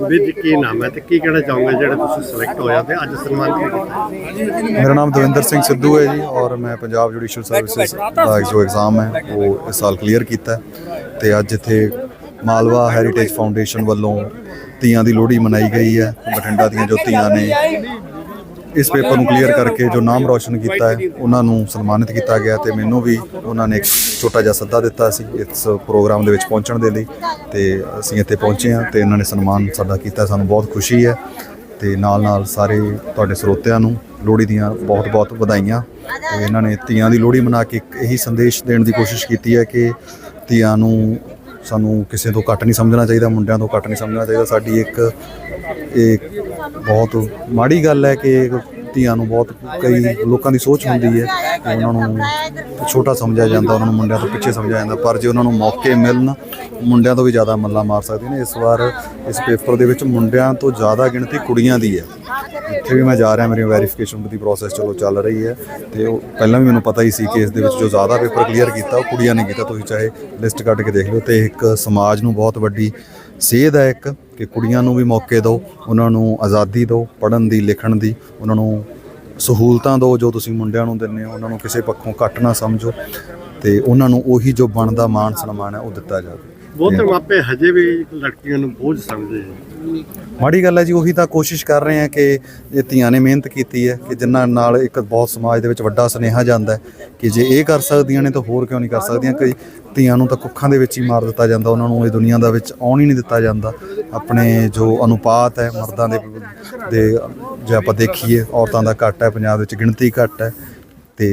ਵੀਰ ਜੀ ਕੀ ਨਾਮ ਹੈ ਤੇ ਕੀ ਕਹਿਣਾ ਚਾਹੋਗੇ ਜਿਹੜੇ ਤੁਸੀਂ ਸਿਲੈਕਟ ਹੋਇਆ ਤੇ ਅੱਜ ਸਨਮਾਨ ਕੀਤਾ? ਮੇਰਾ ਨਾਮ ਦਵਿੰਦਰ ਸਿੰਘ ਸਿੱਧੂ ਹੈ ਜੀ ਔਰ ਮੈਂ ਪੰਜਾਬ ਜੁਡੀਸ਼ੀਅਲ ਸਰਵਿਸਿਜ਼ ਦਾ ਜੋ ਐਗਜ਼ਾਮ ਹੈ ਉਹ ਇਸ ਸਾਲ ਕਲੀਅਰ ਕੀਤਾ ਤੇ ਅੱਜ ਇੱਥੇ ਮਾਲਵਾ ਹੈਰੀਟੇਜ ਫਾਊਂਡੇਸ਼ਨ ਵੱਲੋਂ ਤੀਆਂ ਦੀ ਲੋਹੜੀ ਮਨਾਈ ਗਈ ਹੈ ਬਠਿੰਡਾ ਦੀਆਂ ਜੋ ਤੀਆਂ ਨੇ ਇਸ ਪੇਪਰ ਨੂੰ ਕਲੀਅਰ ਕਰਕੇ ਜੋ ਨਾਮ ਰੌਸ਼ਨ ਕੀਤਾ ਹੈ, ਉਹਨਾਂ ਨੂੰ ਸਨਮਾਨਿਤ ਕੀਤਾ ਗਿਆ ਤੇ ਮੈਨੂੰ ਵੀ ਉਹਨਾਂ ਨੇ ਇੱਕ ਛੋਟਾ ਜਿਹਾ ਸੱਦਾ ਦਿੱਤਾ ਸੀ ਇਸ ਪ੍ਰੋਗਰਾਮ ਦੇ ਵਿੱਚ ਪਹੁੰਚਣ ਦੇ ਲਈ ਤੇ ਅਸੀਂ ਇੱਥੇ ਪਹੁੰਚੇ ਹਾਂ ਤੇ ਇਹਨਾਂ ਨੇ ਸਨਮਾਨ ਸਾਡਾ ਕੀਤਾ, ਸਾਨੂੰ ਬਹੁਤ ਖੁਸ਼ੀ ਹੈ ਤੇ ਨਾਲ ਨਾਲ ਸਾਰੇ ਤੁਹਾਡੇ ਸਰੋਤਿਆਂ ਨੂੰ ਲੋਹੜੀ ਦੀਆਂ ਬਹੁਤ-ਬਹੁਤ ਵਧਾਈਆਂ ਤੇ ਇਹਨਾਂ ਨੇ ਧੀਆਂ ਦੀ ਲੋਹੜੀ ਮਨਾ ਕੇ ਇੱਕ ਇਹੀ ਸੰਦੇਸ਼ ਦੇਣ ਦੀ ਕੋਸ਼ਿਸ਼ ਕੀਤੀ ਹੈ ਕਿ ਧੀਆਂ ਨੂੰ ਸਾਨੂੰ ਕਿਸੇ ਤੋਂ ਘੱਟ ਨਹੀਂ ਸਮਝਣਾ ਚਾਹੀਦਾ, ਮੁੰਡਿਆਂ ਤੋਂ ਘੱਟ ਨਹੀਂ ਸਮਝਣਾ ਚਾਹੀਦਾ। ਸਾਡੀ ਇੱਕ, ਇਹ ਬਹੁਤ ਮਾੜੀ ਗੱਲ ਹੈ ਕਿ ਧੀਆਂ ਨੂੰ ਬਹੁਤ ਕਈ ਲੋਕਾਂ ਦੀ ਸੋਚ ਹੁੰਦੀ ਹੈ ਉਹਨਾਂ ਨੂੰ ਛੋਟਾ ਸਮਝਿਆ ਜਾਂਦਾ, ਉਹਨਾਂ ਨੂੰ ਮੁੰਡਿਆਂ ਤੋਂ ਪਿੱਛੇ ਸਮਝਿਆ ਜਾਂਦਾ, ਪਰ ਜੇ ਉਹਨਾਂ ਨੂੰ ਮੌਕੇ ਮਿਲਣ, ਮੁੰਡਿਆਂ ਤੋਂ ਵੀ ਜ਼ਿਆਦਾ ਮੱਲਾ ਮਾਰ ਸਕਦੇ ਨੇ। ਇਸ ਵਾਰ ਇਸ ਪੇਪਰ ਦੇ ਵਿੱਚ ਮੁੰਡਿਆਂ ਤੋਂ ਜ਼ਿਆਦਾ ਗਿਣਤੀ ਕੁੜੀਆਂ ਦੀ ਹੈ। ਇੱਥੇ ਵੀ ਮੈਂ ਜਾ ਰਿਹਾ, ਮੇਰੀ ਵੈਰੀਫਿਕੇਸ਼ਨ ਦੀ ਪ੍ਰੋਸੈਸ ਚਲੋ ਚੱਲ ਰਹੀ ਹੈ। ਤੇ ਉਹ ਪਹਿਲਾਂ ਵੀ ਮੈਨੂੰ ਪਤਾ ਹੀ ਸੀ ਕਿ ਇਸ ਦੇ ਵਿੱਚ ਜੋ ਜ਼ਿਆਦਾ ਪੇਪਰ ਕਲੀਅਰ ਕੀਤਾ, ਉਹ ਕੁੜੀਆਂ ਨੇ ਕੀਤਾ। ਤੁਸੀਂ ਚਾਹੇ ਲਿਸਟ ਕੱਢ ਕੇ ਦੇਖ ਲਿਓ ਤੇ ਇੱਕ ਸਮਾਜ ਨੂੰ ਬਹੁਤ ਵੱਡੀ ਸੇਧ ਹੈ ਇੱਕ ਕਿ ਕੁੜੀਆਂ ਨੂੰ ਵੀ ਮੌਕੇ ਦਿਓ, ਉਹਨਾਂ ਨੂੰ ਆਜ਼ਾਦੀ ਦਿਓ, ਪੜ੍ਹਨ ਦੀ, ਲਿਖਣ ਦੀ, ਉਹਨਾਂ ਨੂੰ ਸਹੂਲਤਾਂ ਦਿਓ ਜੋ ਤੁਸੀਂ ਮੁੰਡਿਆਂ ਨੂੰ ਦਿੰਦੇ ਹੋ, ਉਹਨਾਂ ਨੂੰ ਕਿਸੇ ਪੱਖੋਂ ਘੱਟ ਨਾ ਸਮਝੋ ਤੇ ਉਹਨਾਂ ਨੂੰ ਉਹੀ ਜੋ ਬਣਦਾ ਮਾਣ ਸਨਮਾਨ ਹੈ ਉਹ ਦਿੱਤਾ ਜਾਵੇ। ਬਹੁਤ ਮਾਪੇ ਹਜੇ ਵੀ ਲੜਕੀਆਂ ਨੂੰ ਬੋਝ ਸਮਝਦੇ ਆ। ਮਾੜੀ ਗੱਲ ਹੈ ਜੀ, ਉਹੀ ਤਾਂ ਕੋਸ਼ਿਸ਼ ਕਰ ਰਹੇ ਆ ਕਿ ਇਹ ਧੀਆਂ ਨੇ ਮਿਹਨਤ ਕੀਤੀ ਹੈ ਕਿ ਜਿਨ੍ਹਾਂ ਨਾਲ ਇੱਕ ਬਹੁਤ ਸਮਾਜ ਦੇ ਵਿੱਚ ਵੱਡਾ ਸੁਨੇਹਾ ਜਾਂਦਾ ਕਿ ਜੇ ਇਹ ਕਰ ਸਕਦੀਆਂ ਨੇ ਤਾਂ ਹੋਰ ਕਿਉਂ ਨਹੀਂ ਕਰ ਸਕਦੀਆਂ? ਕਈ ਧੀਆਂ ਨੂੰ ਤਾਂ ਕੁੱਖਾਂ ਦੇ ਵਿੱਚ ਹੀ ਮਾਰ ਦਿੱਤਾ ਜਾਂਦਾ, ਉਹਨਾਂ ਨੂੰ ਇਹ ਦੁਨੀਆ ਦਾ ਵਿੱਚ ਆਉਣ ਹੀ ਨਹੀਂ ਦਿੱਤਾ ਜਾਂਦਾ। ਆਪਣੇ ਜੋ ਅਨੁਪਾਤ ਹੈ, ਮਰਦਾਂ ਦੇ ਦੇ ਜੇ ਆਪਾਂ ਦੇਖੀਏ, ਔਰਤਾਂ ਦਾ ਘੱਟ ਹੈ, ਪੰਜਾਬ ਵਿੱਚ ਗਿਣਤੀ ਘੱਟ ਹੈ। ਤੇ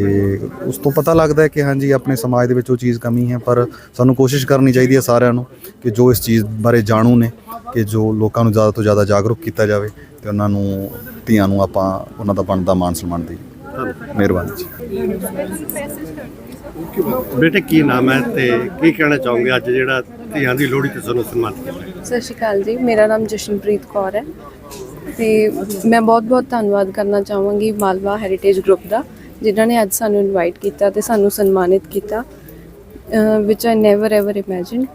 ਉਸ ਤੋਂ ਪਤਾ ਲੱਗਦਾ ਹੈ ਕਿ ਹਾਂਜੀ ਆਪਣੇ ਸਮਾਜ ਦੇ ਵਿੱਚ ਉਹ ਚੀਜ਼ ਕਮੀ ਹੈ ਪਰ ਸਾਨੂੰ ਕੋਸ਼ਿਸ਼ ਕਰਨੀ ਚਾਹੀਦੀ ਹੈ ਸਾਰਿਆਂ ਨੂੰ ਕਿ ਜੋ ਇਸ ਚੀਜ਼ ਬਾਰੇ ਜਾਣੂ ਨੇ ਕਿ ਜੋ ਲੋਕਾਂ ਨੂੰ ਜ਼ਿਆਦਾ ਤੋਂ ਜ਼ਿਆਦਾ ਜਾਗਰੂਕ ਕੀਤਾ ਜਾਵੇ ਤੇ ਉਹਨਾਂ ਨੂੰ ਧੀਆਂ ਨੂੰ ਆਪਾਂ ਉਹਨਾਂ ਦਾ ਬਣਦਾ ਮਾਨ ਸਨਮਾਨ ਦੀ ਮਿਹਰਬਾਨੀ ਜੀ। ਬੇਟੇ ਕੀ ਨਾਮ ਹੈ ਤੇ ਕੀ ਕਹਿਣਾ ਚਾਹੋਗੇ ਅੱਜ ਜਿਹੜਾ ਧੀਆਂ ਦੀ ਲੋਹੜੀ ਤੇ ਤੁਹਾਨੂੰ ਸਨਮਾਨਿਤ ਕੀਤਾ ਸਤਿ ਸ਼੍ਰੀ ਅਕਾਲ ਜੀ ਮੇਰਾ ਨਾਮ ਜਸ਼ਨਪ੍ਰੀਤ ਕੌਰ ਹੈ ਤੇ ਮੈਂ ਬਹੁਤ-ਬਹੁਤ ਧੰਨਵਾਦ ਕਰਨਾ ਚਾਹਾਂਗੀ ਮਾਲਵਾ ਹੈਰੀਟੇਜ ਗਰੁੱਪ ਦਾ। ਜਿਨ੍ਹਾਂ ਨੇ ਅੱਜ ਸਾਨੂੰ ਇਨਵਾਈਟ ਕੀਤਾ ਤੇ ਸਾਨੂੰ ਸਨਮਾਨਿਤ ਕੀਤਾ ਵਿਚ ਆਈ ਨੈਵਰ ਐਵਰ ਇਮੇਜਿਨ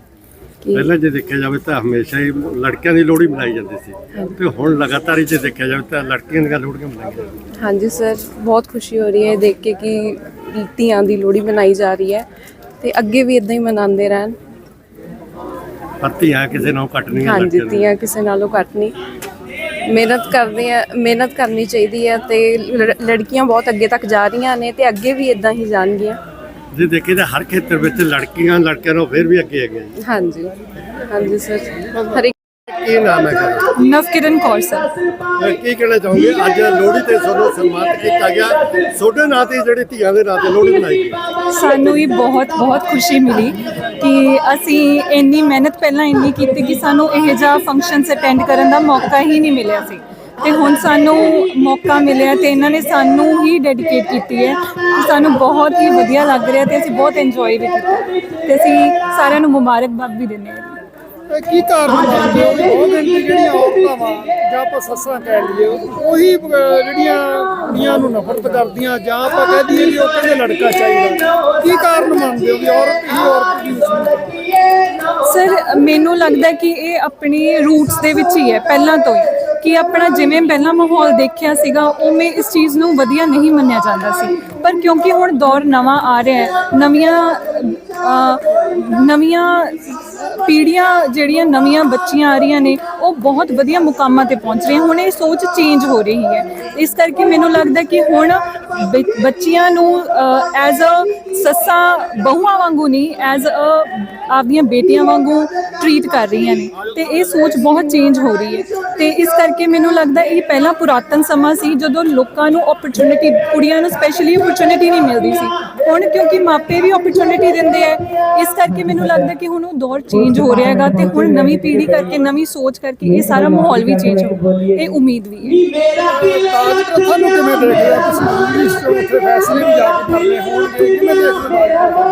ਪਹਿਲਾਂ ਜੇ ਦੇਖਿਆ ਜਾਵੇ ਤਾਂ ਹਮੇਸ਼ਾ ਹੀ ਲੜਕਿਆਂ ਦੀ ਲੋਹੜੀ ਮਨਾਈ ਜਾਂਦੀ ਸੀ। ਤੇ ਹੁਣ ਲਗਾਤਾਰ ਹੀ ਜੇ ਦੇਖਿਆ ਜਾਵੇ ਤਾਂ ਲੜਕੀਆਂ ਦੀਆਂ ਲੋਹੜੀਆਂ ਮਨਾਈਆਂ ਜਾਂਦੀਆਂ ਹਾਂਜੀ ਸਰ ਬਹੁਤ ਖੁਸ਼ੀ ਹੋ ਰਹੀ ਹੈ ਦੇਖ ਕੇ ਕਿ ਧੀਆਂ ਦੀ ਲੋਹੜੀ ਮਨਾਈ ਜਾ ਰਹੀ ਹੈ ਤੇ ਅੱਗੇ ਵੀ ਇਦਾਂ ਹੀ ਮਨਾਉਂਦੇ ਰਹਿਣ। ਪਰ ਧੀਆਂ ਕਿਸੇ ਨਾਲੋਂ ਘੱਟ ਨਹੀਂ ਹਾਂਜੀ। ਧੀਆਂ ਕਿਸੇ ਨਾਲੋਂ ਘੱਟ ਨਹੀਂ। ਮਿਹਨਤ ਕਰਦੇ ਆ ਮਿਹਨਤ ਕਰਨੀ ਚਾਹੀਦੀ ਹੈ ਤੇ ਲੜ- ਲੜਕੀਆਂ ਬਹੁਤ ਅੱਗੇ ਤੱਕ ਜਾ ਰਹੀਆਂ ਨੇ ਤੇ ਅੱਗੇ ਵੀ ਇਦਾਂ ਹੀ ਜਾਣਗੀਆਂ। ਜੇ ਦੇਖੀਏ ਤਾਂ ਹਰ ਖੇਤਰ ਵਿੱਚ ਲੜਕੀਆਂ ਲੜਕਿਆਂ ਨਾਲੋਂ ਫਿਰ ਵੀ ਅੱਗੇ ਹੈਗੇ ਜੀ। ਹਾਂਜੀ ਹਾਂਜੀ ਸਰ। ਹਰ ਇੱਕ ਕੀ ਨਾਮ ਹੈ ਤੁਹਾਡਾ? ਨਵਕਿਰਨ ਕੌਰ ਸਰ। ਅਹ ਕੀ ਕਹਿਣਾ ਚਾਹੋਗੇ ਅੱਜ ਲੋਹੜੀ ਤੇ ਤੁਹਾਨੂੰ ਸਨਮਾਨਿਤ ਕੀਤਾ ਗਿਆ। ਤੁਹਾਡੇ ਨਾਂ ਤੇ ਜਿਹੜੀ ਧੀਆਂ ਦੇ ਨਾਂ ਤੇ ਲੋਹੜੀ ਮਨਾਈ ਗਈ। ਸਾਨੂੰ ਵੀ ਬਹੁਤ ਬਹੁਤ ਖੁਸ਼ੀ ਮਿਲੀ ਕਿ ਅਸੀਂ ਇੰਨੀ ਮਿਹਨਤ ਪਹਿਲਾਂ ਇੰਨੀ ਕੀਤੀ ਕਿ ਸਾਨੂੰ ਇਹ ਜਿਹਾ ਫੰਕਸ਼ਨਸ ਅਟੈਂਡ ਕਰਨ ਦਾ ਮੌਕਾ ਹੀ ਨਹੀਂ ਮਿਲਿਆ ਸੀ। ਤੇ ਹੁਣ ਸਾਨੂੰ ਮੌਕਾ ਮਿਲਿਆ ਤੇ ਇਹਨਾਂ ਨੇ ਸਾਨੂੰ ਹੀ ਡੈਡੀਕੇਟ ਕੀਤੀ ਹੈ। ਤੇ ਸਾਨੂੰ ਬਹੁਤ ਹੀ ਵਧੀਆ ਲੱਗ ਰਿਹਾ ਤੇ ਅਸੀਂ ਬਹੁਤ ਇੰਜੋਏ ਵੀ ਕੀਤਾ। ਤੇ ਅਸੀਂ ਸਾਰਿਆਂ ਨੂੰ ਮੁਬਾਰਕਬਾਦ ਵੀ ਦਿੰਦੇ ਹਾਂ। ਇਹ ਕੀ ਕਾਰਨ ਬਣਦੇ ਹੋ ਬਹੁਤ ਜਿਹੜੀਆਂ ਔਰਤਾਂ ਵਾ, ਜਾਂ ਆਪਾਂ ਸੱਸਾਂ ਕਹਿ ਲਈਏ, ਉਹੀ ਜਿਹੜੀਆਂ ਕੁੜੀਆਂ ਨੂੰ ਨਫ਼ਰਤ ਕਰਦੀਆਂ, ਜਾਂ ਆਪਾਂ ਕਹਿ ਦਈਏ ਵੀ ਉਹ ਕਹਿੰਦੇ ਲੜਕਾ ਚਾਹੀਦਾ। ਕੀ ਕਾਰਨ ਮੰਨਦੇ ਹੋ ਵੀ ਔਰਤ ਹੀ ਔਰਤ ਦੀ ਸਰ, ਮੈਨੂੰ ਲੱਗਦਾ ਕਿ ਇਹ ਆਪਣੇ ਰੂਟਸ ਦੇ ਵਿੱਚ ਹੀ ਹੈ, ਪਹਿਲਾਂ ਤੋਂ ਹੀ। ਕਿ ਆਪਣਾ ਜਿਵੇਂ ਪਹਿਲਾਂ ਮਾਹੌਲ ਦੇਖਿਆ ਸੀਗਾ, ਉਵੇਂ ਇਸ ਚੀਜ਼ ਨੂੰ ਵਧੀਆ ਨਹੀਂ ਮੰਨਿਆ ਜਾਂਦਾ ਸੀ। ਪਰ ਕਿਉਂਕਿ ਹੁਣ ਦੌਰ ਨਵਾਂ ਆ ਰਿਹਾ ਹੈ, ਨਵੀਆਂ ਨਵੀਆਂ ਪੀੜ੍ਹੀਆਂ ਜਿਹੜੀਆਂ ਨਵੀਆਂ ਬੱਚੀਆਂ ਆ ਰਹੀਆਂ ਨੇ, ਉਹ ਬਹੁਤ ਵਧੀਆ ਮੁਕਾਮਾਂ ਤੇ ਪਹੁੰਚ ਰਹੀਆਂ। ਹੁਣ ਇਹ ਸੋਚ ਚੇਂਜ ਹੋ ਰਹੀ ਹੈ। ਇਸ ਕਰਕੇ ਮੈਨੂੰ ਲੱਗਦਾ ਕਿ ਹੁਣ ਬ- ਬੱਚੀਆਂ ਨੂੰ ਐਜ਼ ਅ ਸੱਸਾਂ ਬਹੂਆਂ ਵਾਂਗੂ ਨਹੀਂ ਐਜ਼ ਅ ਆਪਦੀਆਂ ਬੇਟੀਆਂ ਵਾਂਗੂ ਟਰੀਟ ਕਰ ਰਹੀਆਂ ਨੇ ਤੇ ਇਹ ਸੋਚ ਬਹੁਤ ਚੇਂਜ ਹੋ ਰਹੀ ਹੈ। ਤੇ ਇਸ ਕਰਕੇ ਮੈਨੂੰ ਲੱਗਦਾ ਇਹ ਪਹਿਲਾਂ ਪੁਰਾਤਨ ਸਮਾਂ ਸੀ ਜਦੋਂ ਲੋਕਾਂ ਨੂੰ ਓਪਰਚੁਨਿਟੀ ਕੁੜੀਆਂ ਨੂੰ ਸਪੈਸ਼ਲੀ ਓਪਰਚੁਨਿਟੀ ਨਹੀਂ ਮਿਲਦੀ ਸੀ। ਹੁਣ ਕਿਉਂਕਿ ਮਾਪੇ ਵੀ ਓਪਰਚੁਨਿਟੀ ਦਿੰਦੇ ਆ ਇਸ ਕਰਕੇ ਮੈਨੂੰ ਲੱਗਦਾ ਕਿ ਹੁਣ ਉਹ ਦੌਰ ਚੇਂਜ ਹੋ ਰਿਹਾ ਹੈਗਾ ਤੇ ਹੁਣ ਨਵੀਂ ਪੀੜ੍ਹੀ ਕਰਕੇ ਨਵੀਂ ਸੋਚ ਕਰਕੇ ਇਹ ਸਾਰਾ ਮਾਹੌਲ ਵੀ ਚੇਂਜ ਹੋ ਇਹ ਉਮੀਦ ਵੀ ਹੈ। ਤਾਜ ਪ੍ਰਥਾ ਨੂੰ ਕਿਵੇਂ ਦੇਖਦੇ ਹੋ ਤੁਸੀਂ? ਇਸ ਉੱਥੇ ਫੈਸਲੇ ਵੀ ਜਾ ਕੇ ਕਰਨੇ ਹੋਣਗੇ? ਕਿਵੇਂ ਦੇਖਦੇ ਹੋ?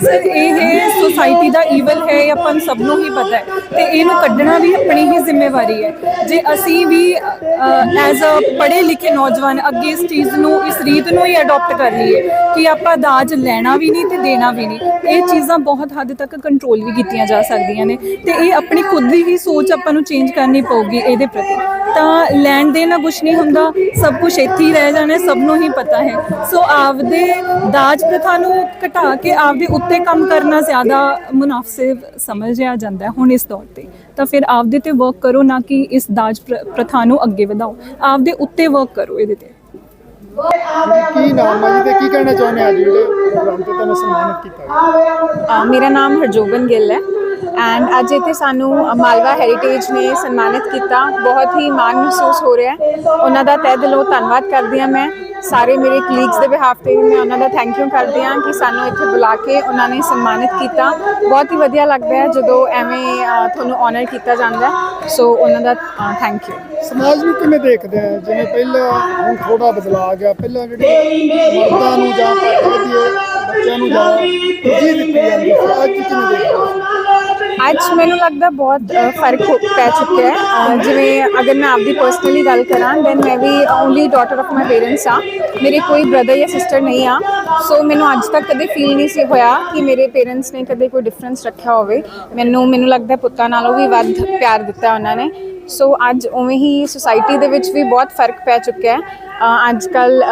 ਸਰ ਇਹ ਸੁਸਾਇਟੀ ਦਾ ਈਵਲ ਹੈ ਇਹ ਆਪਾਂ ਨੂੰ ਸਭ ਨੂੰ ਹੀ ਪਤਾ ਹੈ। ਤੇ ਇਹਨੂੰ ਕੱਢਣਾ ਵੀ ਆਪਣੀ ਹੀ ਜ਼ਿੰਮੇਵਾਰੀ ਹੈ। ਜੇ ਅਸੀਂ ਵੀ ਐਜ਼ ਅ ਪੜ੍ਹੇ ਲਿਖੇ ਨੌਜਵਾਨ ਅੱਗੇ ਇਸ ਚੀਜ਼ ਨੂੰ, ਇਸ ਰੀਤ ਨੂੰ ਹੀ ਅਡਾਪਟ ਕਰ ਲਈਏ ਕਿ ਆਪਾਂ ਦਾਜ ਲੈਣਾ ਵੀ ਨਹੀਂ ਤੇ ਦੇਣਾ ਵੀ ਨਹੀਂ, ਇਹ ਚੀਜ਼ਾਂ ਬਹੁਤ ਹੱਦ ਤੱਕ ਕੰਟਰੋਲ ਵੀ ਕੀਤੀਆਂ ਜਾ ਸਕਦੀਆਂ ਨੇ ਤੇ ਇਹ ਆਪਣੀ ਖੁਦ ਦੀ ਹੀ ਸੋਚ ਆਪਾਂ ਨੂੰ ਚੇਂਜ ਕਰਨੀ ਪਊਗੀ ਇਹਦੇ ਪ੍ਰਤੀ। ਤਾਂ ਲੈਣ ਦੇ ਨਾਲ ਕੁਝ ਨਹੀਂ ਹੁੰਦਾ, ਸਭ ਕੁਝ ਇੱਥੇ ਹੀ ਰਹਿ ਜਾਣਾ, ਸਭ ਨੂੰ ਹੀ ਪਤਾ ਹੈ। ਸੋ ਆਪਦੇ ਦਾਜ ਪ੍ਰਥਾ ਨੂੰ ਘਟਾ ਕੇ ਆਪਦੇ ਉੱਤੇ ਕੰਮ ਕਰਨਾ ਜ਼ਿਆਦਾ ਮੁਨਾਫਸਿਬ ਸਮਝਿਆ ਜਾਂਦਾ ਹੁਣ ਇਸ ਦੌਰ ਤੇ। ਤਾਂ ਫਿਰ ਆਪਦੇ ਤੇ ਵਰਕ ਕਰੋ ਨਾ ਕਿ ਇਸ ਦਾਜ ਪ੍ਰਥਾ ਨੂੰ ਅੱਗੇ ਵਧਾਓ। ਆਪਦੇ ਉੱਤੇ ਵਰਕ ਕਰੋ ਇਹਦੇ ਤੇ। ਕੀ ਨਾਮ ਹੈ ਜੀ ਤੇ ਕੀ ਕਹਿਣਾ ਚਾਹੁੰਦੇ ਆ ਅੱਜ ਜਿਹੜੇ ਪ੍ਰੋਗਰਾਮ ਤੇ ਤੁਹਾਨੂੰ ਸਨਮਾਨਿਤ ਕੀਤਾ ਗਿਆ? ਅ, ਮੇਰਾ ਨਾਮ ਹਰਜੋਬਨ ਗਿੱਲ ਹੈ ਐਂਡ ਅੱਜ ਇੱਥੇ ਸਾਨੂੰ ਮਾਲਵਾ ਹੈਰੀਟੇਜ ਨੇ ਸਨਮਾਨਿਤ ਕੀਤਾ। ਬਹੁਤ ਹੀ ਮਾਣ ਮਹਿਸੂਸ ਹੋ ਰਿਹਾ ਹੈ। ਉਹਨਾਂ ਦਾ ਤਹਿ ਦਿਲੋਂ ਧੰਨਵਾਦ ਕਰਦੀ ਹਾਂ ਮੈਂ। ਸਾਰੇ ਮੇਰੇ ਕਲੀਗਸ ਦੇ ਬਿਹਾਫ ਤੇ ਵੀ ਮੈਂ ਉਹਨਾਂ ਦਾ ਥੈਂਕ ਯੂ ਕਰਦੀ ਹਾਂ ਕਿ ਸਾਨੂੰ ਇੱਥੇ ਬੁਲਾ ਕੇ ਉਹਨਾਂ ਨੇ ਸਨਮਾਨਿਤ ਕੀਤਾ। ਬਹੁਤ ਹੀ ਵਧੀਆ ਲੱਗਦਾ ਹੈ ਜਦੋਂ ਐਵੇਂ ਤੁਹਾਨੂੰ ਆਨਰ ਕੀਤਾ ਜਾਂਦਾ ਸੋ ਉਹਨਾਂ ਦਾ ਥੈਂਕ ਯੂ ਸਮਾਜ ਨੂੰ ਕਿਵੇਂ ਦੇਖਦੇ ਆ ਜਿਵੇਂ ਪਹਿਲਾਂ ਹੁਣ ਥੋੜਾ ਬਦਲਾਅ ਆ ਗਿਆ। ਪਹਿਲਾਂ ਜਿਹੜੀ ਮਰਦਾਂ ਨੂੰ ਜਾਂ ਕਹਿ ਦਈਏ ਬੱਚਿਆਂ ਨੂੰ ਜਾਂ ਤਰਜੀਹ ਦਿੱਤੀ ਜਾਂਦੀ ਸੀ ਅੱਜ ਕਿਵੇਂ ਦੇਖਦੇ ਅੱਜ ਮੈਨੂੰ ਲੱਗਦਾ ਬਹੁਤ ਫ਼ਰਕ ਹੋ- ਪੈ ਚੁੱਕਿਆ ਹੈ। ਜਿਵੇਂ ਅਗਰ ਮੈਂ ਆਪਦੀ ਪਰਸਨਲੀ ਗੱਲ ਕਰਾਂ ਦੈਨ ਮੈਂ ਵੀ only daughter of my parents ਆ ਮੇਰੇ ਕੋਈ ਬ੍ਰਦਰ ਜਾਂ ਸਿਸਟਰ ਨਹੀਂ ਆ। ਸੋ ਮੈਨੂੰ ਅੱਜ ਤੱਕ ਕਦੇ ਫੀਲ ਨਹੀਂ ਸੀ ਹੋਇਆ ਕਿ ਮੇਰੇ ਪੇਰੈਂਟਸ ਨੇ ਕਦੇ ਕੋਈ ਡਿਫਰੈਂਸ ਰੱਖਿਆ ਹੋਵੇ। ਮੈਨੂੰ ਮੈਨੂੰ ਲੱਗਦਾ ਪੁੱਤਾਂ ਨਾਲੋਂ ਵੀ ਵੱਧ ਪਿਆਰ ਦਿੱਤਾ ਉਹਨਾਂ ਨੇ। ਸੋ ਅੱਜ ਉਵੇਂ ਹੀ ਸੁਸਾਇਟੀ ਦੇ ਵਿੱਚ ਵੀ ਬਹੁਤ ਫ਼ਰਕ ਪੈ ਚੁੱਕਿਆ ਹੈ। ਅੱਜ ਕੱਲ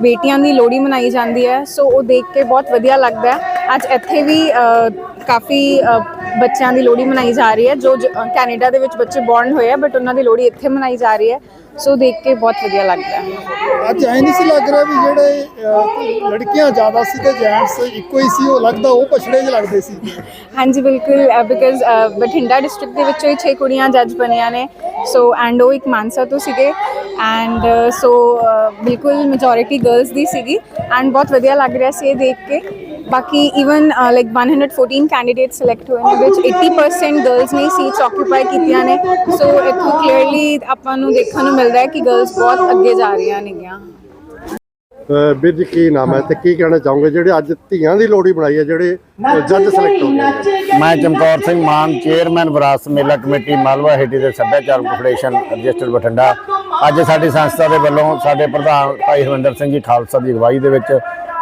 ਬੇਟੀਆਂ ਦੀ ਲੋਹੜੀ ਮਨਾਈ ਜਾਂਦੀ ਹੈ ਸੋ ਉਹ ਦੇਖ ਕੇ ਬਹੁਤ ਵਧੀਆ ਲੱਗਦਾ ਹੈ। ਅੱਜ ਇੱਥੇ ਵੀ ਕਾਫੀ ਬੱਚਿਆਂ ਦੀ ਲੋਹੜੀ ਮਨਾਈ ਜਾ ਰਹੀ ਹੈ ਜੋ ਕੈਨੇਡਾ ਦੇ ਵਿੱਚ ਬੱਚੇ ਬੌਰਨ ਹੋਏ ਆ ਬਟ ਉਹਨਾਂ ਦੀ ਲੋਹੜੀ ਇੱਥੇ ਮਨਾਈ ਜਾ ਰਹੀ ਹੈ ਸੋ ਦੇਖ ਕੇ ਬਹੁਤ ਵਧੀਆ ਲੱਗਦਾ ਹੈ। ਅੱਜ ਐ ਨਹੀਂ ਸੀ ਲੱਗ ਰਿਹਾ ਵੀ ਜਿਹੜੇ ਲੜਕੀਆਂ ਜ਼ਿਆਦਾ ਸੀ ਤੇ ਜੈਂਟਸ ਇੱਕੋ ਹੀ ਸੀ ਉਹ ਲੱਗਦਾ ਉਹ ਪਛੜੇ ਜਿਹੇ ਲੱਗਦੇ ਸੀ। ਹਾਂਜੀ ਬਿਲਕੁਲ ਬਿਕਾਜ਼ ਬਠਿੰਡਾ ਡਿਸਟ੍ਰਿਕਟ ਦੇ ਵਿੱਚੋਂ ਹੀ 6 ਕੁੜੀਆਂ ਜੱਜ ਬਣੀਆਂ ਨੇ ਸੋ ਐਂਡ ਉਹ ਇੱਕ ਮਾਨਸਾ ਤੋਂ ਸੀਗੇ। ਐਂਡ ਸੋ ਬਿਲਕੁਲ ਮੈਜੋਰਿਟੀ ਗਰਲਸ ਦੀ ਸੀਗੀ ਐਂਡ ਬਹੁਤ ਵਧੀਆ ਲੱਗ ਰਿਹਾ ਸੀ ਇਹ ਦੇਖ ਕੇ ਬਾਕੀ ਇਵਨ ਲਾਈਕ 114 ਕੈਂਡੀਡੇਟ ਸਿਲੈਕਟ ਹੋਏ ਨੇ ਵਿੱਚ 80% ਗਰਲਸ ਨੇ ਸੀਟਸ ਆਕਿਊਪਾਈ ਕੀਤੀਆਂ ਨੇ ਸੋ ਇੱਥੋਂ ਕਲੀਅਰਲੀ ਆਪਾਂ ਨੂੰ ਦੇਖਣ ਨੂੰ ਮਿਲਦਾ ਹੈ ਕਿ ਗਰਲਸ ਬਹੁਤ ਅੱਗੇ ਜਾ ਰਹੀਆਂ ਨੇਗੀਆਂ ਵੀਰ ਜੀ ਕੀ ਨਾਮ ਹੈ ਤੇ ਕੀ ਕਹਿਣਾ ਚਾਹੋਗੇ? ਜਿਹੜੇ ਅੱਜ ਧੀਆਂ ਦੀ ਲੋਹੜੀ ਬਣਾਈ ਹੈ ਜਿਹੜੇ ਜੱਜ ਸਿਲੈਕਟ ਹੋ ਗਏ? ਮੈਂ ਚਮਕੌਰ ਸਿੰਘ ਮਾਨ ਚੇਅਰਮੈਨ ਵਿਰਾਸਤ ਮੇਲਾ ਕਮੇਟੀ ਮਾਲਵਾ ਹੇਟੀ ਦੇ ਸੱਭਿਆਚਾਰਕ ਫੈਡਰੇਸ਼ਨ ਰਜਿਸਟਰਡ ਬਠਿੰਡਾ। ਅੱਜ ਸਾਡੀ ਸੰਸਥਾ ਦੇ ਵੱਲੋਂ ਸਾਡੇ ਪ੍ਰਧਾਨ ਭਾਈ ਹਰਵਿੰਦਰ ਸਿੰਘ ਜੀ ਖਾਲਸਾ ਦੀ ਅਗਵਾਈ ਦੇ ਵਿੱਚ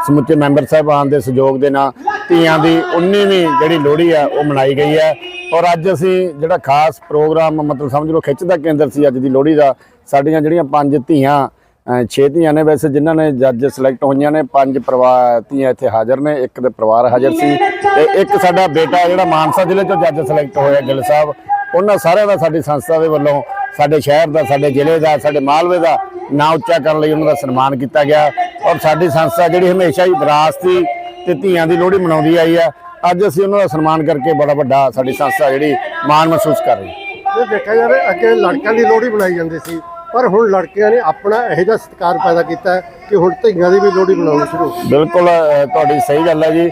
ਸਮੁੱਚੇ ਮੈਂਬਰ ਸਾਹਿਬਾਨ ਦੇ ਸਹਿਯੋਗ ਦੇ ਨਾਲ ਧੀਆਂ ਦੀ 19ਵੀਂ ਜਿਹੜੀ ਲੋਹੜੀ ਆ ਉਹ ਮਨਾਈ ਗਈ ਹੈ। ਔਰ ਅੱਜ ਅਸੀਂ ਜਿਹੜਾ ਖਾਸ ਪ੍ਰੋਗਰਾਮ ਮਤਲਬ ਸਮਝ ਲਓ ਖਿੱਚ ਦਾ ਕੇਂਦਰ ਸੀ ਅੱਜ ਦੀ ਲੋਹੜੀ ਦਾ ਸਾਡੀਆਂ ਜਿਹੜੀਆਂ ਪੰਜ ਧੀਆਂ ਛੇ ਧੀਆਂ ਨੇ ਵੈਸੇ ਜਿਨ੍ਹਾਂ ਨੇ ਜੱਜ ਸਿਲੈਕਟ ਹੋਈਆਂ ਨੇ ਪੰਜ ਪਰਿਵਾਰ ਧੀਆਂ ਇੱਥੇ ਹਾਜ਼ਰ ਨੇ ਇੱਕ ਦੇ ਪਰਿਵਾਰ ਹਾਜ਼ਰ ਸੀ ਤੇ ਇੱਕ ਸਾਡਾ ਬੇਟਾ ਜਿਹੜਾ ਮਾਨਸਾ ਜ਼ਿਲ੍ਹੇ ਚੋਂ ਜੱਜ ਸਿਲੈਕਟ ਹੋਇਆ ਗਿੱਲ ਸਾਹਿਬ ਉਹਨਾਂ ਸਾਰਿਆਂ ਦਾ ਸਾਡੀ ਸੰਸਥਾ ਦੇ ਵੱਲੋਂ ਸਾਡੇ ਸ਼ਹਿਰ ਦਾ ਸਾਡੇ ਜ਼ਿਲ੍ਹੇ ਦਾ ਸਾਡੇ ਮਾਲਵੇ ਦਾ ਨਾਂ ਉੱਚਾ ਕਰਨ ਲਈ ਉਹਨਾਂ ਦਾ ਸਨਮਾਨ ਕੀਤਾ ਗਿਆ। ਔਰ ਸਾਡੀ ਸੰਸਥਾ ਜਿਹੜੀ ਹਮੇਸ਼ਾ ਹੀ ਵਿਰਾਸਤੀ ਤੇ ਧੀਆਂ ਦੀ ਲੋਹੜੀ ਮਨਾਉਂਦੀ ਆਈ ਆ ਅੱਜ ਅਸੀਂ ਉਹਨਾਂ ਦਾ ਸਨਮਾਨ ਕਰਕੇ ਬੜਾ ਵੱਡਾ ਸਾਡੀ ਸੰਸਥਾ ਜਿਹੜੀ ਮਾਣ ਮਹਿਸੂਸ ਕਰ ਰਹੀ ਹੈ। ਜੇ ਦੇਖਿਆ ਜਾਵੇ ਅੱਗੇ ਲੜਕਿਆਂ ਦੀ ਲੋਹੜੀ ਬਣਾਈ ਜਾਂਦੀ ਸੀ। ਪਰ ਹੁਣ ਲੜਕਿਆਂ ਨੇ ਆਪਣਾ ਇਹੋ ਜਿਹਾ ਸਤਿਕਾਰ ਪੈਦਾ ਕੀਤਾ ਹੈ ਕਿ ਹੁਣ ਧੀਆਂ ਦੀ ਵੀ ਲੋਹੜੀ ਬਣਾਉਣੀ ਸ਼ੁਰੂ ਹੋ ਗਈ। ਬਿਲਕੁਲ ਤੁਹਾਡੀ ਸਹੀ ਗੱਲ ਹੈ ਜੀ।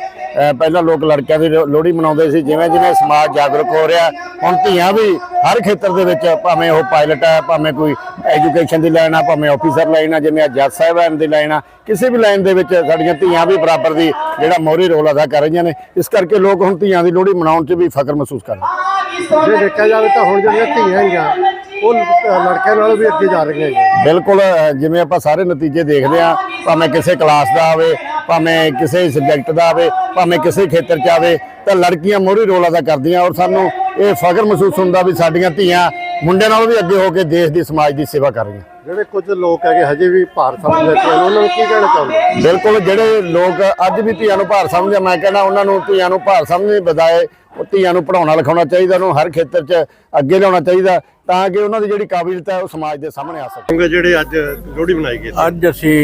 ਪਹਿਲਾਂ ਲੋਕ ਲੜਕਿਆਂ ਦੀ ਲੋਹੜੀ ਮਨਾਉਂਦੇ ਸੀ ਜਿਵੇਂ ਜਿਵੇਂ ਸਮਾਜ ਜਾਗਰੂਕ ਹੋ ਰਿਹਾ ਹੁਣ ਧੀਆਂ ਵੀ ਹਰ ਖੇਤਰ ਦੇ ਵਿੱਚ ਭਾਵੇਂ ਉਹ ਪਾਇਲਟ ਹੈ ਭਾਵੇਂ ਕੋਈ ਐਜੂਕੇਸ਼ਨ ਦੀ ਲਾਈਨ ਆ ਭਾਵੇਂ ਆਫੀਸਰ ਲਾਈਨ ਆ ਜਿਵੇਂ ਜੱਜ ਸਾਹਿਬਾਨ ਦੀ ਲਾਈਨ ਆ ਕਿਸੇ ਵੀ ਲਾਈਨ ਦੇ ਵਿੱਚ ਸਾਡੀਆਂ ਧੀਆਂ ਵੀ ਬਰਾਬਰ ਦੀ ਜਿਹੜਾ ਮੋਹਰੀ ਰੋਲ ਅਦਾ ਕਰ ਰਹੀਆਂ ਨੇ। ਇਸ ਕਰਕੇ ਲੋਕ ਹੁਣ ਧੀਆਂ ਦੀ ਲੋਹੜੀ ਮਨਾਉਣ 'ਚ ਵੀ ਫਖਰ ਮਹਿਸੂਸ ਕਰ ਰਹੇ ਨੇ। ਜੇ ਦੇਖਿਆ ਜਾਵੇ ਤਾਂ ਹੁਣ ਜਿਹੜੀਆਂ ਧੀਆਂ ਹੈਗੀਆਂ ਉਹ ਨਾਲੋਂ ਵੀ ਅੱਗੇ ਜਾ ਰਹੀਆਂ ਬਿਲਕੁਲ ਜਿਵੇਂ ਆਪਾਂ ਸਾਰੇ ਨਤੀਜੇ ਦੇਖਦੇ ਆ ਭਾਵੇਂ ਕਿਸੇ ਕਲਾਸ ਦਾ ਆਵੇ ਭਾਵੇਂ ਕਿਸੇ ਸਬਜੈਕਟ ਦਾ ਆਵੇ ਭਾਵੇਂ ਕਿਸੇ ਖੇਤਰ 'ਚ ਆਵੇ ਤਾਂ ਲੜਕੀਆਂ ਮੋਹਰੀ ਰੋਲ ਅਦਾ ਕਰਦੀਆਂ ਔਰ ਸਾਨੂੰ ਇਹ ਫਖਰ ਮਹਿਸੂਸ ਹੁੰਦਾ ਵੀ ਸਾਡੀਆਂ ਧੀਆਂ ਮੁੰਡਿਆਂ ਨਾਲੋਂ ਵੀ ਅੱਗੇ ਹੋ ਕੇ ਦੇਸ਼ ਦੀ ਸਮਾਜ ਦੀ ਸੇਵਾ ਕਰ ਰਹੀਆਂ। ਜਿਹੜੇ ਕੁਝ ਲੋਕ ਹੈਗੇ ਹਜੇ ਵੀ ਭਾਰਤ ਸਮਝਦੇ ਨੇ ਉਹਨਾਂ ਨੂੰ ਕੀ ਕਹਿਣਾ ਚਾਹੁੰਦੇ ਬਿਲਕੁਲ ਜਿਹੜੇ ਲੋਕ ਅੱਜ ਵੀ ਧੀਆਂ ਨੂੰ ਭਾਰ ਸਮਝਦੇ ਮੈਂ ਕਹਿੰਦਾ ਉਹਨਾਂ ਨੂੰ ਧੀਆਂ ਨੂੰ ਭਾਰ ਸਮਝਣ ਦੀ ਬਜਾਏ ਉਹ ਧੀਆਂ ਨੂੰ ਪੜਾਉਣਾ ਲਿਖਾਉਣਾ ਚਾਹੀਦਾ ਉਹਨੂੰ ਹਰ ਖੇਤਰ 'ਚ ਅੱਗੇ ਲਿਆਉਣਾ ਚਾਹੀਦਾ। ਤਾਂ ਕਿ ਉਹਨਾਂ ਦੀ ਜਿਹੜੀ ਕਾਬਲੀਅਤ ਹੈ ਉਹ ਸਮਾਜ ਦੇ ਸਾਹਮਣੇ ਆ ਸਕੇ। ਕਿਉਂਕਿ ਜਿਹੜੇ ਅੱਜ ਲੋਹੜੀ ਬਣਾਈ ਗਈ ਅੱਜ ਅਸੀਂ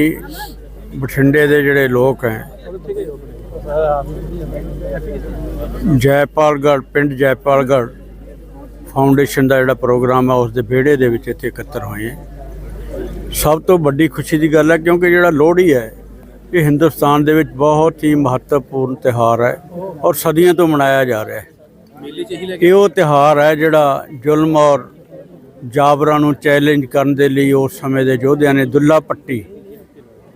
ਬਠਿੰਡੇ ਦੇ ਜਿਹੜੇ ਲੋਕ ਹੈ ਜੈਪਾਲਗੜ੍ਹ ਪਿੰਡ ਜੈਪਾਲਗੜ੍ਹ ਫਾਊਂਡੇਸ਼ਨ ਦਾ ਜਿਹੜਾ ਪ੍ਰੋਗਰਾਮ ਹੈ ਉਸ ਦੇ ਵਿਹੜੇ ਦੇ ਵਿੱਚ ਇੱਥੇ ਇਕੱਤਰ ਹੋਏ ਹਾਂ। ਸਭ ਤੋਂ ਵੱਡੀ ਖੁਸ਼ੀ ਦੀ ਗੱਲ ਹੈ ਕਿਉਂਕਿ ਜਿਹੜਾ ਲੋਹੜੀ ਹੈ ਇਹ ਹਿੰਦੁਸਤਾਨ ਦੇ ਵਿੱਚ ਬਹੁਤ ਹੀ ਮਹੱਤਵਪੂਰਨ ਤਿਉਹਾਰ ਹੈ ਔਰ ਸਦੀਆਂ ਤੋਂ ਮਨਾਇਆ ਜਾ ਰਿਹਾ ਹੈ। ਇਹ ਉਹ ਤਿਉਹਾਰ ਹੈ ਜਿਹੜਾ ਜ਼ੁਲਮ ਔਰ ਜਾਬਰਾਂ ਨੂੰ ਚੈਲੰਜ ਕਰਨ ਦੇ ਲਈ ਉਸ ਸਮੇਂ ਦੇ ਯੋਧਿਆਂ ਨੇ ਦੁੱਲਾ ਪੱਟੀ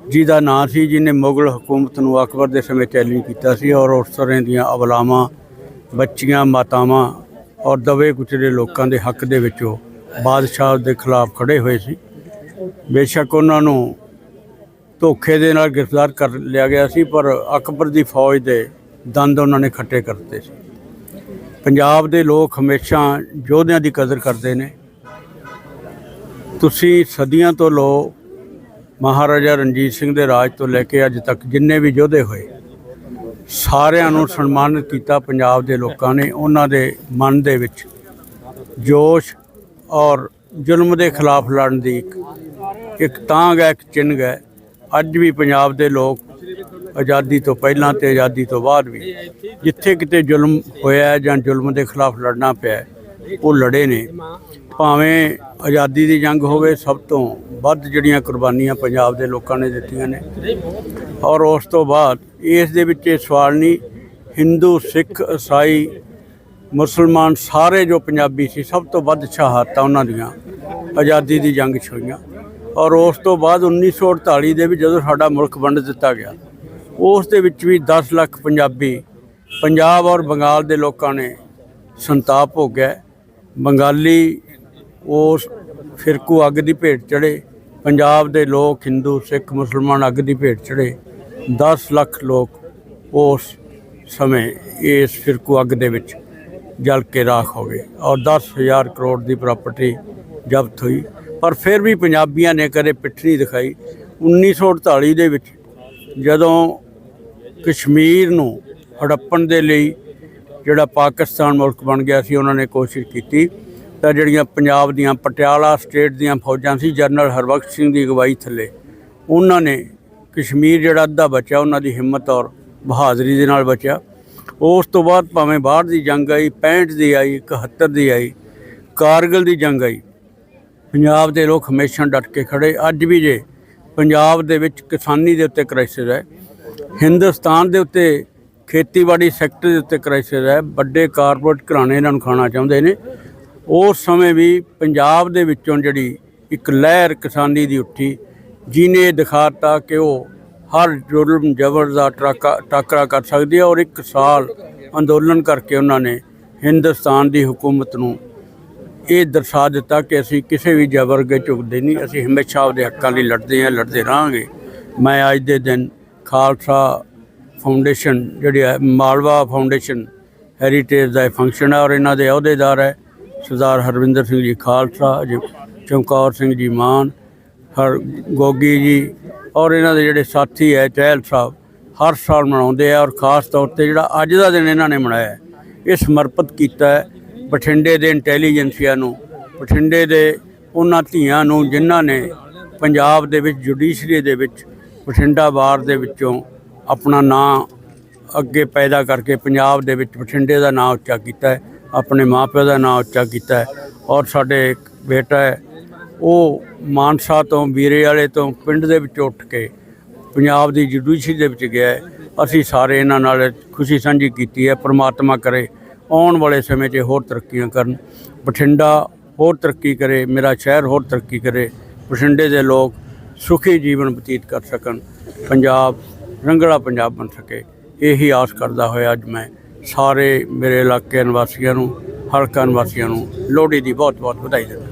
ਜਿਹਦਾ ਨਾਂ ਸੀ, ਜਿਹਨੇ ਮੁਗਲ ਹਕੂਮਤ ਨੂੰ ਅਕਬਰ ਦੇ ਸਮੇਂ ਚੈਲੰਜ ਕੀਤਾ ਸੀ ਔਰ ਉਸ ਤਰ੍ਹਾਂ ਦੀਆਂ ਅਵਲਾਵਾਂ, ਬੱਚੀਆਂ, ਮਾਤਾਵਾਂ ਔਰ ਦਵੇ ਕੁਚਲੇ ਲੋਕਾਂ ਦੇ ਹੱਕ ਦੇ ਵਿੱਚੋਂ ਬਾਦਸ਼ਾਹ ਦੇ ਖਿਲਾਫ ਖੜੇ ਹੋਏ ਸੀ। ਬੇਸ਼ੱਕ ਉਹਨਾਂ ਨੂੰ ਧੋਖੇ ਦੇ ਨਾਲ ਗ੍ਰਿਫਤਾਰ ਕਰ ਲਿਆ ਗਿਆ ਸੀ, ਪਰ ਅਕਬਰ ਦੀ ਫੌਜ ਦੇ ਦੰਦ ਉਹਨਾਂ ਨੇ ਖੱਟੇ ਕਰਤੇ ਸੀ। ਪੰਜਾਬ ਦੇ ਲੋਕ ਹਮੇਸ਼ਾ ਯੋਧਿਆਂ ਦੀ ਕਦਰ ਕਰਦੇ ਨੇ। ਤੁਸੀਂ ਸਦੀਆਂ ਤੋਂ ਲੋ ਮਹਾਰਾਜਾ ਰਣਜੀਤ ਸਿੰਘ ਦੇ ਰਾਜ ਤੋਂ ਲੈ ਕੇ ਅੱਜ ਤੱਕ ਜਿੰਨੇ ਵੀ ਯੋਧੇ ਹੋਏ, ਸਾਰਿਆਂ ਨੂੰ ਸਨਮਾਨਿਤ ਕੀਤਾ ਪੰਜਾਬ ਦੇ ਲੋਕਾਂ ਨੇ, ਉਹਨਾਂ ਦੇ ਮਨ ਦੇ ਵਿੱਚ ਜੋਸ਼ ਔਰ ਜ਼ੁਲਮ ਦੇ ਖਿਲਾਫ ਲੜਨ ਦੀ ਇੱਕ ਇੱਕ ਤਾਂਘ ਹੈ, ਇੱਕ ਚਿੰਨ੍ਹ ਹੈ। ਅੱਜ ਵੀ ਪੰਜਾਬ ਦੇ ਲੋਕ ਆਜ਼ਾਦੀ ਤੋਂ ਪਹਿਲਾਂ ਤੇ ਆਜ਼ਾਦੀ ਤੋਂ ਬਾਅਦ ਵੀ ਜਿੱਥੇ ਕਿਤੇ ਜ਼ੁਲਮ ਹੋਇਆ ਜਾਂ ਜ਼ੁਲਮ ਦੇ ਖਿਲਾਫ ਲੜਨਾ ਪਿਆ, ਉਹ ਲੜੇ ਨੇ। ਭਾਵੇਂ ਆਜ਼ਾਦੀ ਦੀ ਜੰਗ ਹੋਵੇ, ਸਭ ਤੋਂ ਵੱਧ ਜਿਹੜੀਆਂ ਕੁਰਬਾਨੀਆਂ ਪੰਜਾਬ ਦੇ ਲੋਕਾਂ ਨੇ ਦਿੱਤੀਆਂ ਨੇ। ਔਰ ਉਸ ਤੋਂ ਬਾਅਦ ਇਸ ਦੇ ਵਿੱਚ ਇਹ ਸਵਾਲ ਨਹੀਂ, ਹਿੰਦੂ, ਸਿੱਖ ਈਸਾਈ ਮੁਸਲਮਾਨ ਸਾਰੇ ਜੋ ਪੰਜਾਬੀ ਸੀ, ਸਭ ਤੋਂ ਵੱਧ ਸ਼ਹਾਦਤਾਂ ਉਹਨਾਂ ਦੀਆਂ ਆਜ਼ਾਦੀ ਦੀ ਜੰਗ 'ਚ ਹੋਈਆਂ। ਔਰ ਉਸ ਤੋਂ ਬਾਅਦ 1948 ਦੇ ਵਿੱਚ ਜਦੋਂ ਸਾਡਾ ਮੁਲਕ ਵੰਡ ਦਿੱਤਾ ਗਿਆ, ਉਸ ਦੇ ਵਿੱਚ ਵੀ 10 ਲੱਖ ਪੰਜਾਬੀ ਪੰਜਾਬ ਔਰ ਬੰਗਾਲ ਦੇ ਲੋਕਾਂ ਨੇ ਸੰਤਾਪ ਹੋ ਗਿਆ ਬੰਗਾਲੀ ਉਸ ਫਿਰਕੂ ਅੱਗ ਦੀ ਭੇਟ ਚੜੇ ਪੰਜਾਬ ਦੇ ਲੋਕ, ਹਿੰਦੂ, ਸਿੱਖ, ਮੁਸਲਮਾਨ ਅੱਗ ਦੀ ਭੇਟ ਚੜੇ 10 ਲੱਖ ਲੋਕ ਉਸ ਸਮੇਂ ਇਸ ਫਿਰਕੂ ਅੱਗ ਦੇ ਵਿੱਚ ਜਲ ਕੇ ਰਾਖ ਹੋ ਗਏ ਔਰ 10000 ਕਰੋੜ ਦੀ ਪ੍ਰਾਪਰਟੀ ਜ਼ਬਤ ਹੋਈ। ਪਰ ਫਿਰ ਵੀ ਪੰਜਾਬੀਆਂ ਨੇ ਕਦੇ ਪਿੱਠ ਨਹੀਂ ਦਿਖਾਈ। 1948 ਦੇ ਵਿੱਚ ਜਦੋਂ ਕਸ਼ਮੀਰ ਨੂੰ ਹੜੱਪਣ ਦੇ ਲਈ ਜਿਹੜਾ ਪਾਕਿਸਤਾਨ ਮੁਲਕ ਬਣ ਗਿਆ ਸੀ, ਉਹਨਾਂ ਨੇ ਕੋਸ਼ਿਸ਼ ਕੀਤੀ। ਤਾਂ ਜਿਹੜੀਆਂ ਪੰਜਾਬ ਦੀਆਂ ਪਟਿਆਲਾ ਸਟੇਟ ਦੀਆਂ ਫੌਜਾਂ ਸੀ, ਜਨਰਲ ਹਰਬਖਸ਼ ਸਿੰਘ ਦੀ ਅਗਵਾਈ ਥੱਲੇ, ਉਹਨਾਂ ਨੇ ਕਸ਼ਮੀਰ ਜਿਹੜਾ ਅੱਧਾ ਬਚਿਆ, ਉਹਨਾਂ ਦੀ ਹਿੰਮਤ ਔਰ ਬਹਾਦਰੀ ਦੇ ਨਾਲ ਬਚਿਆ। ਉਸ ਤੋਂ ਬਾਅਦ ਭਾਵੇਂ ਬਾਹਰ ਦੀ ਜੰਗ ਆਈ 65 ਦੀ ਆਈ 71 ਦੀ ਆਈ, ਕਾਰਗਿਲ ਦੀ ਜੰਗ ਆਈ। ਪੰਜਾਬ ਦੇ ਲੋਕ ਹਮੇਸ਼ਾ ਡਟ ਕੇ ਖੜੇ। ਅੱਜ ਵੀ ਜੇ ਪੰਜਾਬ ਦੇ ਵਿੱਚ ਕਿਸਾਨੀ ਦੇ ਉੱਤੇ ਕ੍ਰਾਈਸਿਸ ਹੈ, ਹਿੰਦੁਸਤਾਨ ਦੇ ਉੱਤੇ ਖੇਤੀਬਾੜੀ ਸੈਕਟਰ ਦੇ ਉੱਤੇ ਕ੍ਰਾਈਸਿਸ ਹੈ, ਵੱਡੇ ਕਾਰਪੋਰੇਟ ਘਰਾਣੇ ਇਹਨਾਂ ਨੂੰ ਖਾਣਾ ਚਾਹੁੰਦੇ ਨੇ। ਉਸ ਸਮੇਂ ਵੀ ਪੰਜਾਬ ਦੇ ਵਿੱਚੋਂ ਜਿਹੜੀ ਇੱਕ ਲਹਿਰ ਕਿਸਾਨੀ ਦੀ ਉੱਠੀ ਜਿਹਨੇ ਇਹ ਦਿਖਾਤਾ ਕਿ ਉਹ ਹਰ ਜ਼ੁਲਮ, ਜ਼ਬਰ ਦਾ ਟਾਕਾ ਟਾਕਰਾ ਕਰ ਸਕਦੀ ਹੈ ਔਰ ਇੱਕ ਸਾਲ ਅੰਦੋਲਨ ਕਰਕੇ ਉਹਨਾਂ ਨੇ ਹਿੰਦੁਸਤਾਨ ਦੀ ਹਕੂਮਤ ਨੂੰ ਇਹ ਦਰਸਾ ਦਿੱਤਾ ਕਿ ਅਸੀਂ ਕਿਸੇ ਵੀ ਜ਼ਬਰ ਅੱਗੇ ਝੁਕਦੇ ਨਹੀਂ, ਅਸੀਂ ਹਮੇਸ਼ਾ ਆਪਦੇ ਹੱਕਾਂ ਲਈ ਲੜਦੇ ਹਾਂ, ਲੜਦੇ ਰਹਾਂਗੇ। ਮੈਂ ਅੱਜ ਦੇ ਦਿਨ ਖਾਲਸਾ ਫਾਊਂਡੇਸ਼ਨ ਜਿਹੜੀ ਹੈ, ਮਾਲਵਾ ਫਾਊਂਡੇਸ਼ਨ ਹੈਰੀਟੇਜ ਦਾ ਇਹ ਫੰਕਸ਼ਨ ਹੈ ਔਰ ਇਹਨਾਂ ਦੇ ਅਹੁਦੇਦਾਰ ਹੈ। ਸਰਦਾਰ ਹਰਵਿੰਦਰ ਸਿੰਘ ਜੀ ਖਾਲਸਾ, ਜੀ ਚਮਕੌਰ ਸਿੰਘ ਜੀ ਮਾਨ, ਹਰ ਗੋਗੀ ਜੀ, ਔਰ ਇਹਨਾਂ ਦੇ ਜਿਹੜੇ ਸਾਥੀ ਹੈ ਚਹਿਲ ਸਾਹਿਬ, ਹਰ ਸਾਲ ਮਨਾਉਂਦੇ ਆ ਔਰ ਖਾਸ ਤੌਰ ਤੇ ਜਿਹੜਾ ਅੱਜ ਦਾ ਦਿਨ ਇਹਨਾਂ ਨੇ ਮਨਾਇਆ ਇਹ ਸਮਰਪਿਤ ਕੀਤਾ ਹੈ ਬਠਿੰਡੇ ਦੇ ਇੰਟੈਲੀਜੈਂਸੀਆ ਨੂੰ, ਬਠਿੰਡੇ ਦੇ ਉਹਨਾਂ ਧੀਆਂ ਨੂੰ ਜਿਨ੍ਹਾਂ ਨੇ ਪੰਜਾਬ ਦੇ ਵਿੱਚ, ਜੁਡੀਸ਼ਰੀ ਦੇ ਵਿੱਚ, ਬਠਿੰਡਾ ਬਾਰ ਦੇ ਵਿੱਚੋਂ ਆਪਣਾ ਨਾਂ ਅੱਗੇ ਪੈਦਾ ਕਰਕੇ ਪੰਜਾਬ ਦੇ ਵਿੱਚ ਬਠਿੰਡੇ ਦਾ ਨਾਂ ਉੱਚਾ ਕੀਤਾ ਹੈ। ਆਪਣੇ ਮਾਪਿਆਂ ਦਾ ਨਾਂ ਉੱਚਾ ਕੀਤਾ ਹੈ ਔਰ ਸਾਡੇ ਇੱਕ ਬੇਟਾ ਹੈ, ਉਹ ਮਾਨਸਾ ਤੋਂ ਵੀਰੇ ਵਾਲੇ ਤੋਂ ਪਿੰਡ ਦੇ ਵਿੱਚ ਉੱਠ ਕੇ ਪੰਜਾਬ ਦੀ ਜੁਡੀਸ਼ਰੀ ਦੇ ਵਿੱਚ ਗਿਆ ਹੈ। ਅਸੀਂ ਸਾਰੇ ਇਹਨਾਂ ਨਾਲ ਖੁਸ਼ੀ ਸਾਂਝੀ ਕੀਤੀ ਹੈ, ਪ੍ਰਮਾਤਮਾ ਕਰੇ, ਆਉਣ ਵਾਲੇ ਸਮੇਂ 'ਚ ਹੋਰ ਤਰੱਕੀਆਂ ਕਰਨ ਬਠਿੰਡਾ ਹੋਰ ਤਰੱਕੀ ਕਰੇ, ਮੇਰਾ ਸ਼ਹਿਰ ਹੋਰ ਤਰੱਕੀ ਕਰੇ, ਬਠਿੰਡੇ ਦੇ ਲੋਕ ਸੁਖੀ ਜੀਵਨ ਬਤੀਤ ਕਰ ਸਕਣ, ਪੰਜਾਬ ਰੰਗਲਾ ਪੰਜਾਬ ਬਣ ਸਕੇ ਇਹੀ ਆਸ ਕਰਦਾ ਹੋਇਆ ਅੱਜ ਮੈਂ ਸਾਰੇ ਮੇਰੇ ਇਲਾਕੇ ਨਿਵਾਸੀਆਂ ਨੂੰ ਹਲਕਾ ਨਿਵਾਸੀਆਂ ਨੂੰ ਲੋਹੜੀ ਦੀ ਬਹੁਤ ਬਹੁਤ ਵਧਾਈ ਦਿੰਦਾ।